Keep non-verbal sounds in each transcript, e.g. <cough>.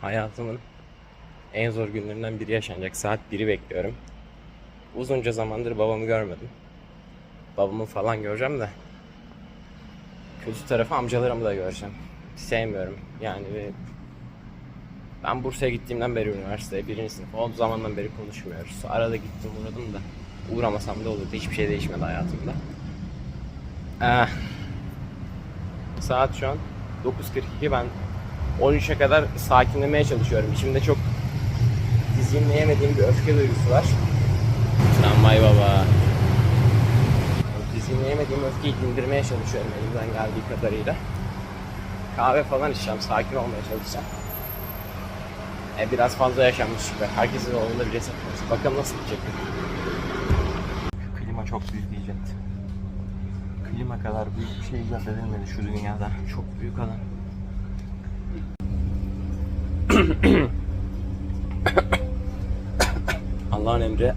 Hayatımın en zor günlerinden biri yaşanacak. Saat 1'i bekliyorum. Uzunca zamandır babamı görmedim. Babamı falan göreceğim de. Kötü tarafı amcalarımı da göreceğim. Sevmiyorum yani ben Bursa'ya gittiğimden beri üniversiteye birinci sınıf. O zamandan beri konuşmuyoruz. Arada gittim uğradım da uğramasam da olurdu. Hiçbir şey değişmedi hayatımda. Eh. Saat şu an 9.42 ben 13'e kadar sakinlemeye çalışıyorum. İçimde çok dizginleyemediğim bir öfke duygusu var. Tramvay baba. Dizginleyemediğim öfkeyi dindirmeye çalışıyorum elimden geldiği kadarıyla. Kahve falan içeceğim, sakin olmaya çalışacağım. E, biraz fazla yaşanmış gibi. Herkesin oğlunda bir reset var. Bakalım nasıl gidecek. Şu klima çok büyük diyecektim. Klima kadar büyük bir şey icat edilmedi şu dünyada. Çok büyük adam. <coughs> Allah'ın emri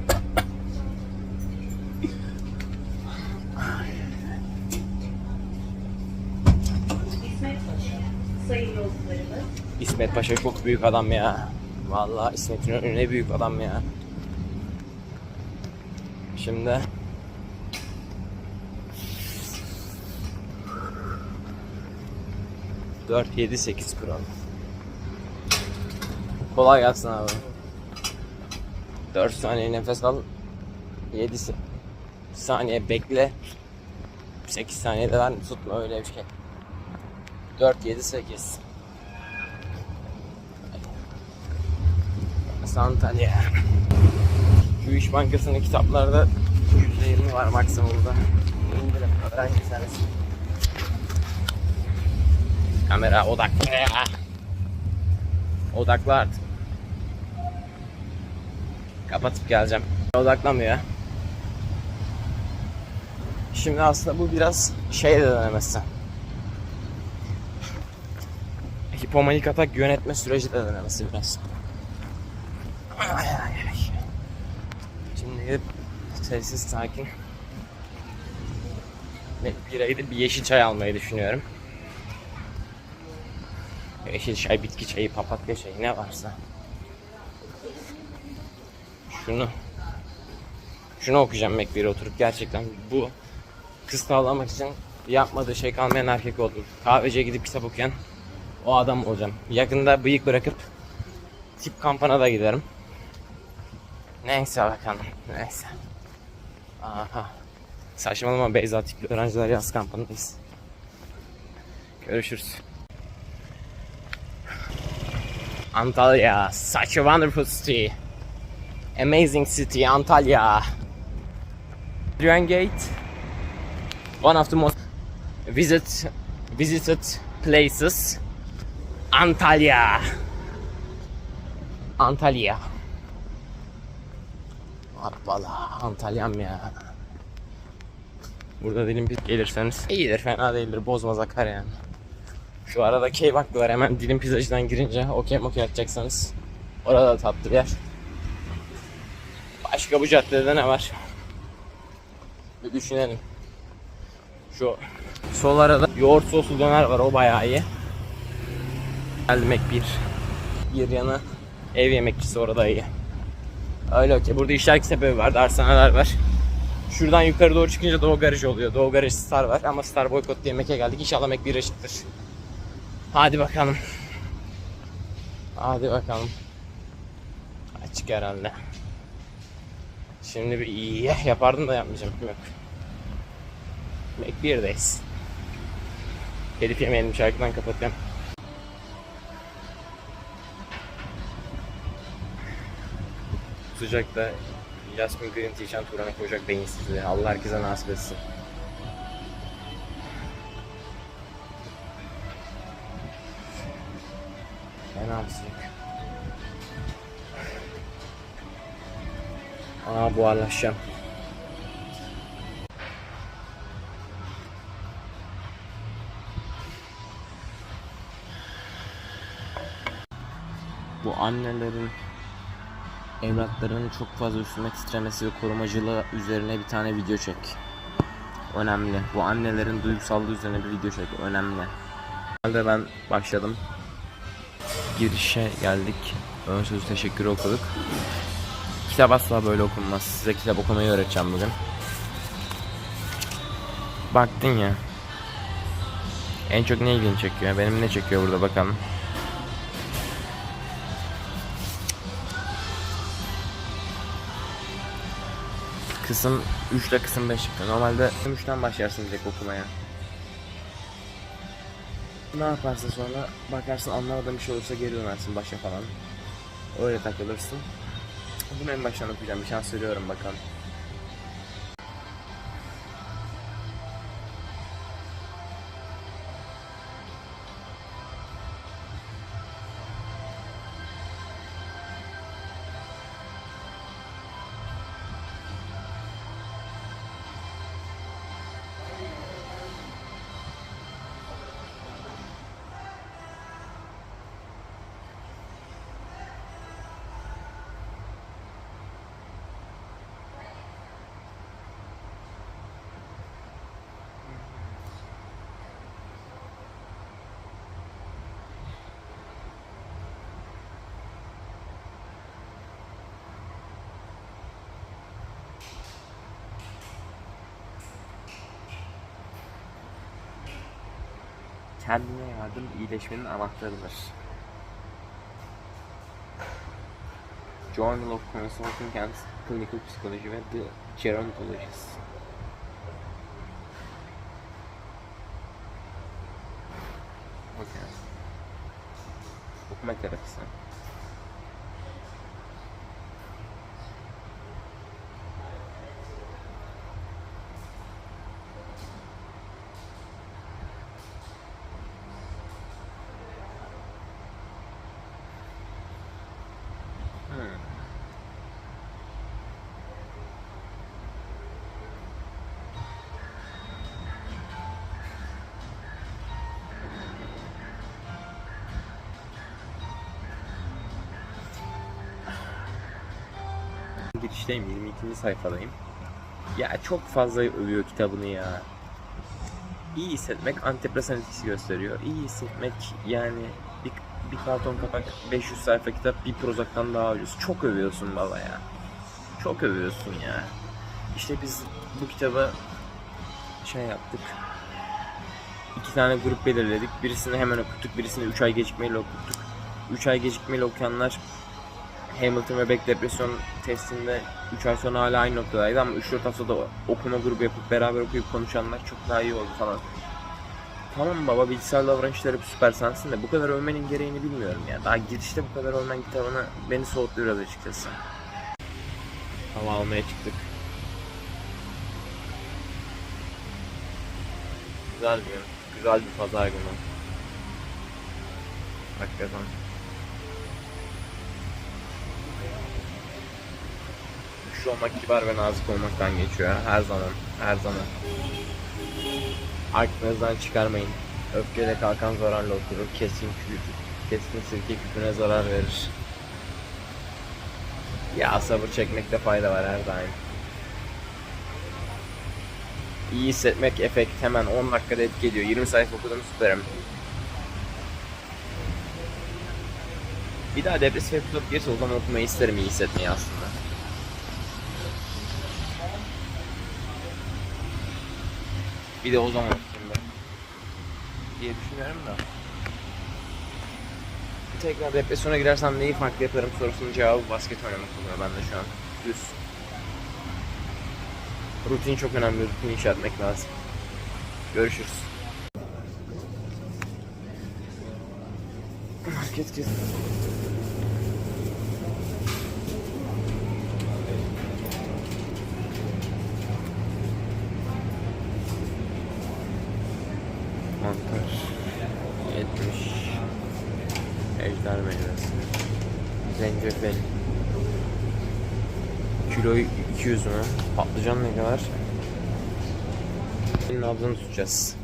İsmet Paşa, çok büyük adam ya. Vallahi İsmet'in önüne büyük adam ya. Şimdi Dört, yedi, sekiz kural. Kolay gelsin abi. 4 saniye nefes al. 7 saniye bekle. 8 saniyede ver tutma öyle bir şey. 4, 7, 8. Antalya. Şu İş Bankası'nın kitaplarda %20 var maksimumda. İndirim öğrenciyseniz. Kamera odaklı ya. Odaklı artık. Kapatıp geleceğim. Odaklamıyor. Şimdi aslında bu biraz şey de denemesi. Hipomanik atak yönetme süreci de denemesi biraz. Şimdi gidip sessiz sakin bir ayda bir yeşil çay almayı düşünüyorum. Yeşil çay, bitki çayı, papatya çayı ne varsa. Şunu şunu okuyacağım Macbeth'e oturup gerçekten bu kız tavlamak için yapmadığı şey kalmayan erkek olur. Kahveciye gidip kitap okuyan o adam olacağım. Yakında bıyık bırakıp tip kampana da giderim. Neyse bakalım. Neyse. Aha. Saçmalama Beyza tipli öğrenciler yaz kampındayız. Görüşürüz. Antalya. Such a wonderful city. Amazing city Antalya. Adrian Gate. One of the most visit visited places. Antalya. Antalya. Hoppala Antalya'm ya. Burada dilim pizza gelirseniz iyidir fena değildir bozmaz akar yani. Şu arada kebap var hemen dilim pizzacıdan girince okey okey atacaksanız. Orada da tatlı bir yer. Başka bu caddede ne var? Bir düşünelim. Şu sol arada yoğurt soslu döner var o bayağı iyi. Geldim ek bir. Bir yana ev yemekçisi orada iyi. Öyle okey. Burada işler sebebi var. Dershaneler var. Şuradan yukarı doğru çıkınca Doğu Garaj oluyor. Doğu Garaj Star var ama Star boykot diye Mek'e geldik. İnşallah Mek bir ışıktır. Hadi bakalım. Hadi bakalım. Açık herhalde. Şimdi bir iyi yapardım da yapmayacağım. Yok. Mek 1'deyiz. Telif yemeyelim şarkıdan kapatıyorum. Sıcakta Jasmine Green içen Turan'a koyacak beyinsizliği. Allah herkese nasip etsin. Sıcak. Aa buharlaşacağım. Bu annelerin evlatlarının çok fazla üstüne titremesi ve korumacılığı üzerine bir tane video çek. Önemli. Bu annelerin duygusallığı üzerine bir video çek. Önemli. Halde ben başladım. Girişe geldik. Ön sözü teşekkür okuduk. Kitap asla böyle okunmaz. Size kitap okumayı öğreteceğim bugün. Baktın ya. En çok ne ilgini çekiyor? Benim ne çekiyor burada bakalım. Kısım 3 ile kısım 5 çıktı. Normalde 3'ten başlarsın direkt okumaya. Ne yaparsın sonra bakarsın anlamadığın bir şey olursa geri dönersin başa falan. Öyle takılırsın. Bunu en baştan okuyacağım. Bir şans veriyorum bakalım. Kendine yardım iyileşmenin anahtarıdır. Journal of Consulting and Clinical Psychology ve The Gerontologist. Okay. Okuma terapisi. Girişteyim 22. sayfadayım. Ya çok fazla övüyor kitabını ya. İyi hissetmek antidepresan etkisi gösteriyor. İyi hissetmek yani bir, bir karton kapak 500 sayfa kitap bir Prozac'tan daha ucuz. Çok övüyorsun baba ya. Çok övüyorsun ya. İşte biz bu kitabı şey yaptık. İki tane grup belirledik. Birisini hemen okuttuk. Birisini 3 ay gecikmeyle okuttuk. 3 ay gecikmeyle okuyanlar Hamilton ve Beck depresyon testinde 3 ay sonra hala aynı noktadaydı ama 3-4 haftada okuma grubu yapıp beraber okuyup konuşanlar çok daha iyi oldu falan. Tamam baba bilgisayar davranışları bir süper sensin de bu kadar övmenin gereğini bilmiyorum ya. Daha girişte bu kadar övmen kitabını beni soğuttu açıkçası. Hava almaya çıktık. Güzel bir. Güzel bir pazar günü. Hakikaten. Güçlü olmak kibar ve nazik olmaktan geçiyor. Her zaman. Her zaman. Aklınızdan çıkarmayın. Öfkeyle kalkan zararla oturur. Kesin kül, kesin sirke küpüne zarar verir. Ya sabır çekmekte fayda var her daim. İyi hissetmek efekt hemen 10 dakikada etki ediyor. 20 sayfa okudum süperim. Bir daha depresif episod gelirse o zaman okumayı isterim iyi hissetmeyi aslında. Bir de o zaman ben. Diye düşünüyorum da. Tekrar depresyona girersem neyi farklı yaparım sorusunun cevabı basket oynamak oluyor bende şu an. Düz. Rutin çok önemli. Rutin inşa etmek lazım. Görüşürüz. Market git. Zencefil Kilo 200 mü? Patlıcan ne kadar? Senin nabzını tutacağız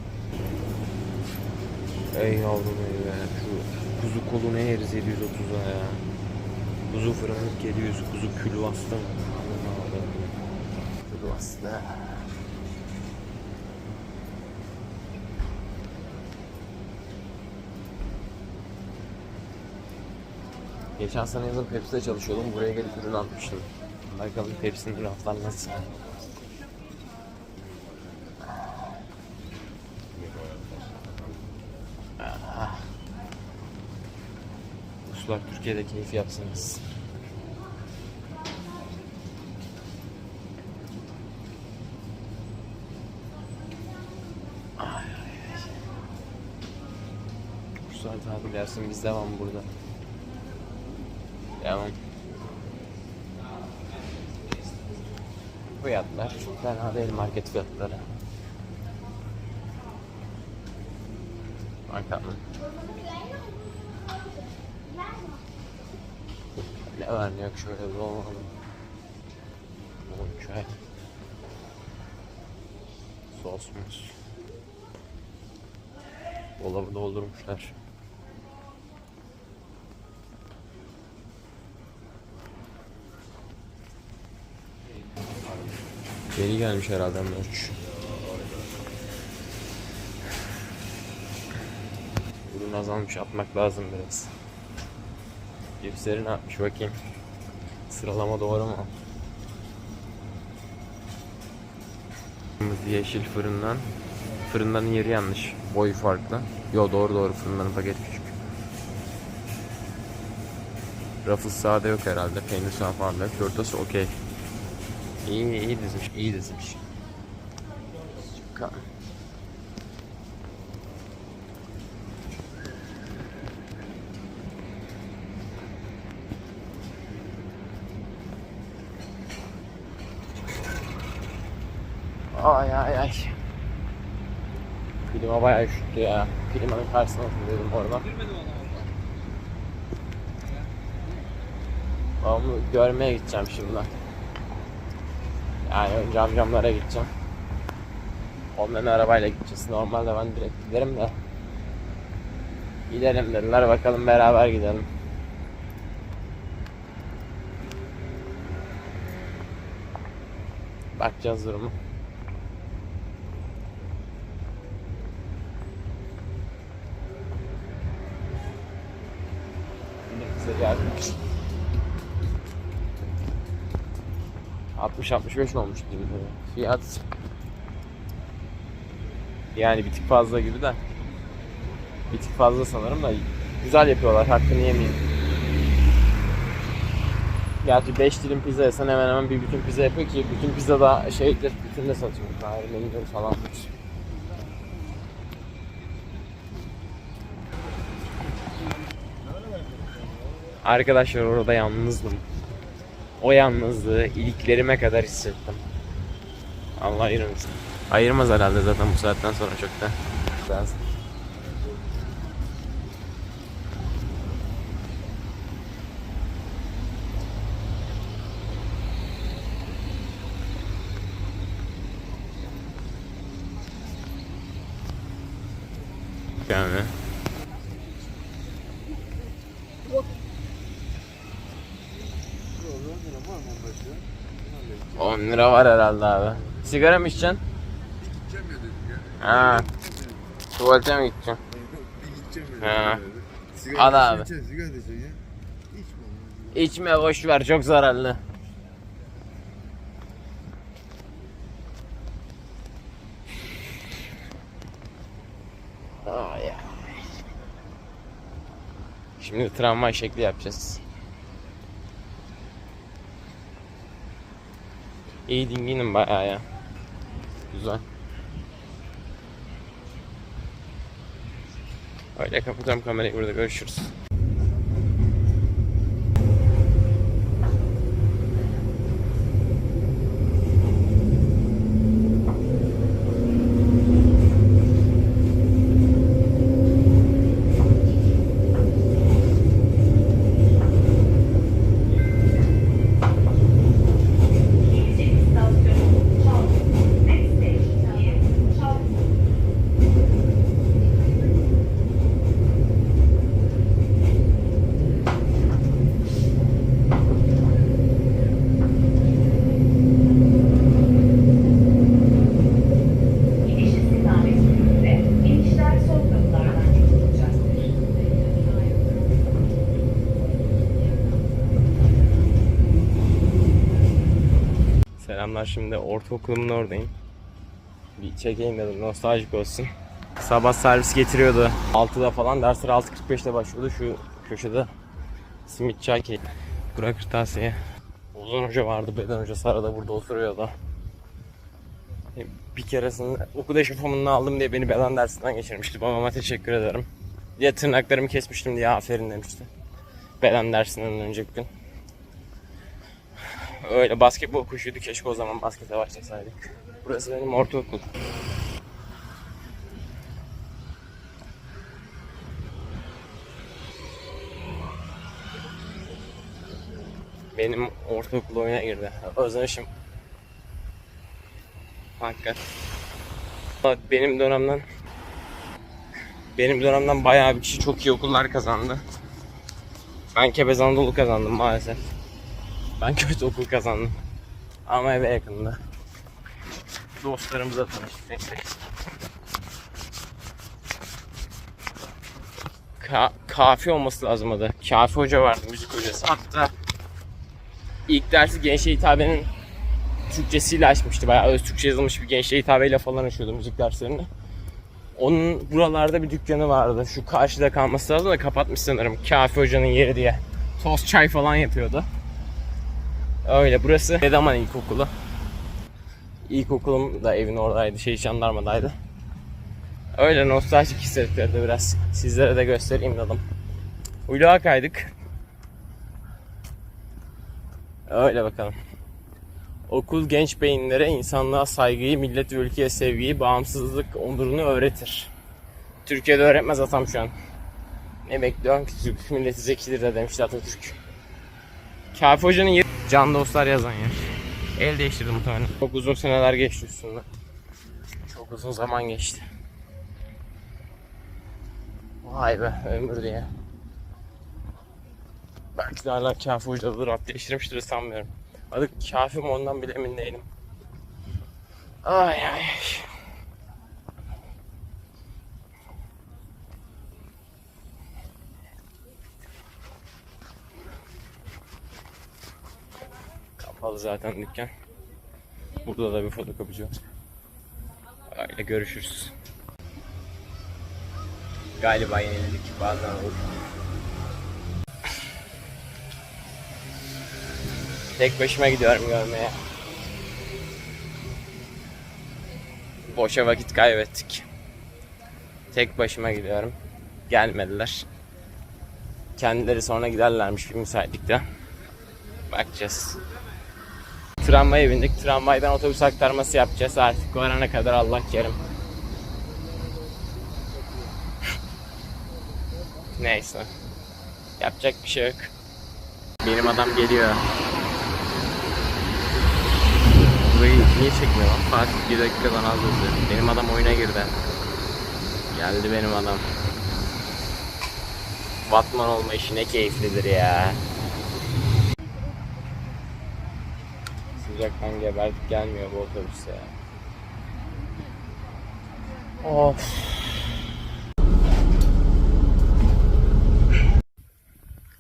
Ey yavrum ey be Şu kuzu kolu ne yeriz 730'a ya Kuzu fırınlık 700 Kuzu külvasta mı? Külvasta Geçen sene yazın Pepsi'de çalışıyordum. Buraya gelip ürün almıştım. Bakalım Pepsi'nin raflar nasıl? Ah. Ruslar Türkiye'de keyif yapsınız. Ruslar tatil yapsın biz devam burada. Devam. Fiyatlar çok fena değil market fiyatları. Bakalım. Ne var ne yok şöyle bir olmalı. Çay. Sosumuz. Dolabı doldurmuşlar. Geri gelmiş herhalde merch. Ürün azalmış atmak lazım biraz. Cipsleri ne yapmış bakayım. Sıralama doğru mu? Kırmızı yeşil fırından. Fırınların yeri yanlış. Boyu farklı. Yo doğru doğru fırınların paketi küçük. Ruffles sade yok herhalde. Peynir soğan falan yok. Ortası okey. İyi iyi dizmiş, iyi dizmiş. Ay ay ay. Klima bayağı üşüttü ya. Klimanın karşısına oturuyordum orada. Babamı görmeye gideceğim şimdi. Yani önce amcamlara gideceğim. Onların arabayla gideceğiz. Normalde ben direkt giderim de. Gidelim dediler bakalım beraber gidelim. Bakacağız durumu. Yine bize geldik. 60-65 mi olmuş diyeyim böyle. Fiyat yani bir tık fazla gibi de bir tık fazla sanırım da güzel yapıyorlar hakkını yemeyeyim. Gerçi 5 dilim pizza yesen hemen hemen bir bütün pizza yapıyor ki bütün pizza da şeydir bütün de satıyor. Kahve menüleri falan. Arkadaşlar orada yalnızdım. O yalnızlığı iliklerime kadar hissettim. Allah ayırmasın. Ayırmaz herhalde zaten bu saatten sonra çok da. Biraz. Yani. 10 lira var herhalde abi. Sigara mı içeceksin? Gideceğim ya dedim ya. Ha. Tuvalete mi gideceksin? Bir gideceğim Ha. ya. Sigara Al abi. içeceksin, Sigara içeceksin ya. İçme. İçme boş ver çok zararlı. Ay ay. Şimdi tramvay şekli yapacağız. İyi dinginim bayağı ya. Güzel. Öyle kapatacağım kamerayı burada görüşürüz. Selamlar. Şimdi ortaokulumun oradayım. Bir çekeyim dedim nostaljik olsun. Sabah servis getiriyordu. 6'da falan dersler 6.45'te başlıyordu. Şu köşede simit çay keyif. Burak kırtasiye. Uzun hoca vardı. Beden hocası arada burada oturuyordu. E, Bir keresinde okul eşofmanını aldım diye beni beden dersinden geçirmişti. Babama teşekkür ederim. Ya tırnaklarımı kesmiştim diye aferin demişti. Beden dersinden önceki gün. Öyle basketbol koşuyorduk. Keşke o zaman baskete başlasaydık. Burası benim ortaokul. Benim ortaokul oyuna girdi. Özlemişim. Hakikaten. Benim dönemden benim dönemden bayağı bir kişi çok iyi okullar kazandı. Ben Kebez Anadolu kazandım maalesef. Ben kötü okul kazandım. Ama eve yakında. Dostlarımızla tanıştık. Ka kafi olması lazım adı. Kafi hoca vardı müzik hocası. Hatta ilk dersi gençliğe hitabenin Türkçesiyle açmıştı. Bayağı öz Türkçe yazılmış bir gençliğe hitabeyle falan açıyordu müzik derslerini. Onun buralarda bir dükkanı vardı. Şu karşıda kalması lazım da kapatmış sanırım. Kafi hocanın yeri diye. Tost çay falan yapıyordu. Öyle burası Dedaman İlkokulu. İlkokulum da evin oradaydı. Şey jandarmadaydı. Öyle nostaljik hissettirdi biraz. Sizlere de göstereyim dedim. Uyluğa kaydık. Öyle bakalım. Okul genç beyinlere insanlığa saygıyı, millet ve ülkeye sevgiyi, bağımsızlık onurunu öğretir. Türkiye'de öğretmez atam şu an. Ne bekliyorum ki Türk milleti zekidir de demişti Atatürk. Kafi Hoca'nın Can Dostlar yazan yer. El değiştirdi muhtemelen. Çok uzun seneler geçti üstünden. Çok uzun zaman geçti. Vay be ömür diye. Belki de hala Kafi Hoca'dır. Ad değiştirmiştir sanmıyorum. Adı Kafi mi ondan bile emin değilim. Ay ay. Kapalı zaten dükkan. Burada da bir fotokopici var. Öyle görüşürüz. Galiba yenildik bazen olur. Tek başıma gidiyorum görmeye. Boşa vakit kaybettik. Tek başıma gidiyorum. Gelmediler. Kendileri sonra giderlermiş bir müsaitlikte. Bakacağız. Tramvaya bindik. Tramvaydan otobüs aktarması yapacağız. Artık varana kadar Allah kerim. Neyse. Yapacak bir şey yok. Benim adam geliyor. Burayı niye çekmiyor lan? Fatih bir dakikadan az hızlı. Benim adam oyuna girdi. Geldi benim adam. Batman olma işi ne keyiflidir ya. Sıcaktan geberdik gelmiyor bu otobüs ya. Of.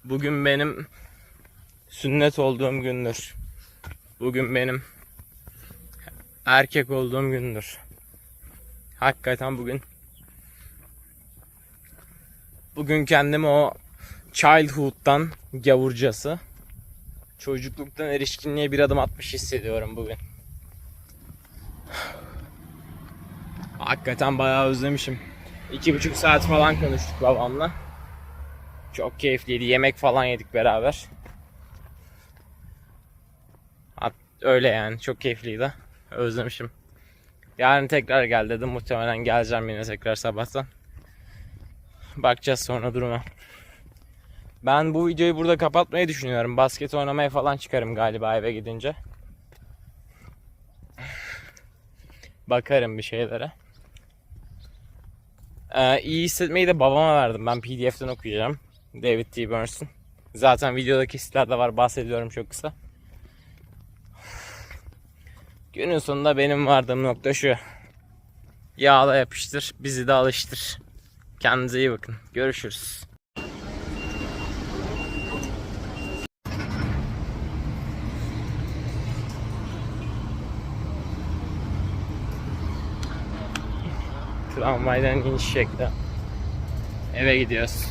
Bugün benim sünnet olduğum gündür. Bugün benim erkek olduğum gündür. Hakikaten bugün bugün kendimi o childhood'dan gavurcası çocukluktan erişkinliğe bir adım atmış hissediyorum bugün. Hakikaten bayağı özlemişim. İki buçuk saat falan konuştuk babamla. Çok keyifliydi. Yemek falan yedik beraber. Öyle yani. Çok keyifliydi. Özlemişim. Yarın tekrar gel dedim. Muhtemelen geleceğim yine tekrar sabahtan. Bakacağız sonra duruma. Ben bu videoyu burada kapatmayı düşünüyorum. Basket oynamaya falan çıkarım galiba eve gidince. Bakarım bir şeylere. Ee, iyi hissetmeyi de babama verdim. Ben PDF'den okuyacağım. David T. Burns'ın. Zaten videodaki kesitler de var. Bahsediyorum çok kısa. Günün sonunda benim vardığım nokta şu. Yağla yapıştır. Bizi de alıştır. Kendinize iyi bakın. Görüşürüz. Tramvaydan iniş şekli. Eve gidiyoruz.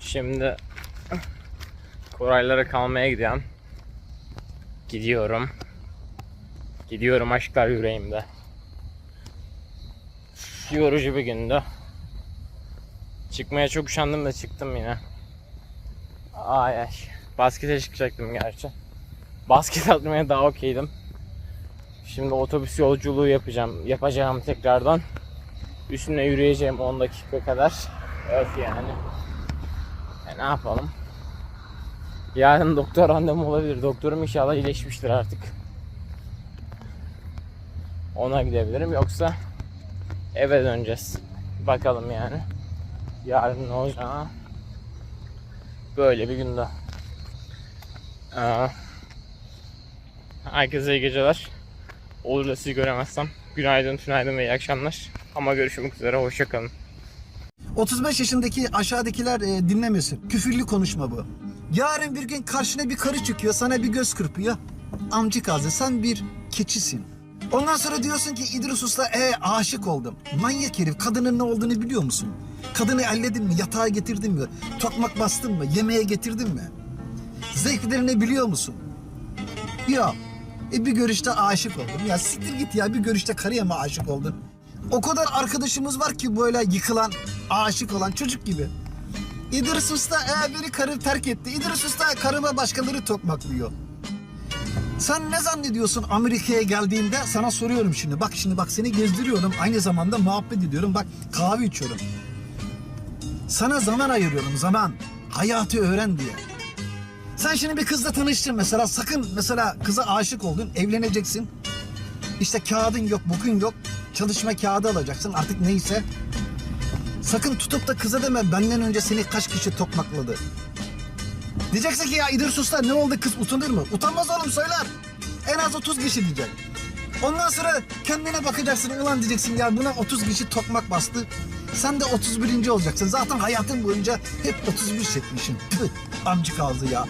Şimdi Koraylara kalmaya gidiyorum. Gidiyorum. Gidiyorum aşklar yüreğimde. Yorucu bir gündü. Çıkmaya çok üşendim de çıktım yine. Ay ay. Baskete çıkacaktım gerçi. Basket atmaya daha okeydim. Şimdi otobüs yolculuğu yapacağım. Yapacağım tekrardan. Üstüne yürüyeceğim 10 dakika kadar. Öf yani. E ne yapalım? Yarın doktor randevum olabilir. Doktorum inşallah iyileşmiştir artık. Ona gidebilirim. Yoksa eve döneceğiz. Bakalım yani. Yarın ne olacağına. Böyle bir günde. Herkese iyi geceler. Olur da sizi göremezsem. Günaydın, tünaydın ve iyi akşamlar. Ama görüşmek üzere. Hoşçakalın. 35 yaşındaki aşağıdakiler e, dinlemesin. Küfürlü konuşma bu. Yarın bir gün karşına bir karı çıkıyor, sana bir göz kırpıyor. Amcık ağzı sen bir keçisin. Ondan sonra diyorsun ki İdris Usta e, aşık oldum. Manyak herif kadının ne olduğunu biliyor musun? Kadını elledin mi, yatağa getirdin mi, tokmak bastın mı, yemeğe getirdin mi? Zevklerini biliyor musun? Yok. E bir görüşte aşık oldum. Ya siktir git ya bir görüşte karıya mı aşık oldun? O kadar arkadaşımız var ki böyle yıkılan, aşık olan çocuk gibi. İdris Usta e, beni karı terk etti. İdris Usta karıma başkaları tokmaklıyor. Sen ne zannediyorsun Amerika'ya geldiğinde sana soruyorum şimdi. Bak şimdi bak seni gezdiriyorum. Aynı zamanda muhabbet ediyorum. Bak kahve içiyorum. Sana zaman ayırıyorum zaman. Hayatı öğren diye. Sen şimdi bir kızla tanıştın mesela sakın mesela kıza aşık oldun evleneceksin. İşte kağıdın yok bukun yok çalışma kağıdı alacaksın artık neyse. Sakın tutup da kıza deme benden önce seni kaç kişi tokmakladı. Diyeceksin ki ya İdris Usta ne oldu kız utanır mı? Utanmaz oğlum söyler. En az 30 kişi diyecek. Ondan sonra kendine bakacaksın ulan diyeceksin ya buna 30 kişi tokmak bastı. Sen de 31. olacaksın. Zaten hayatın boyunca hep 31 çekmişsin. Tüh, amcık ağzı ya.